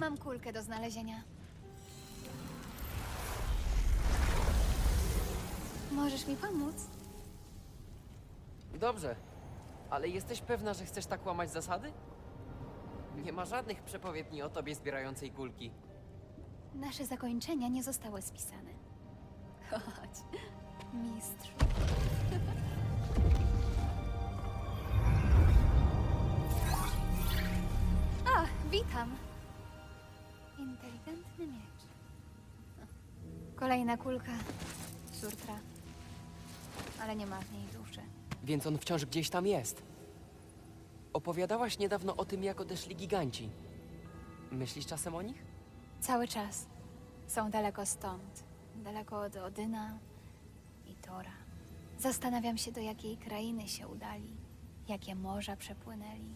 Mam kulkę do znalezienia. Możesz mi pomóc? Dobrze, ale jesteś pewna, że chcesz tak łamać zasady? Nie ma żadnych przepowiedni o tobie zbierającej kulki. Nasze zakończenia nie zostały spisane. Chodź, mistrz. A, witam. Inteligentny miecz. Kolejna kulka. Surtra. Ale nie ma w niej duszy. Więc on wciąż gdzieś tam jest. Opowiadałaś niedawno o tym, jak odeszli giganci. Myślisz czasem o nich? Cały czas. Są daleko stąd. Daleko od Odyna i Tora. Zastanawiam się, do jakiej krainy się udali. Jakie morza przepłynęli.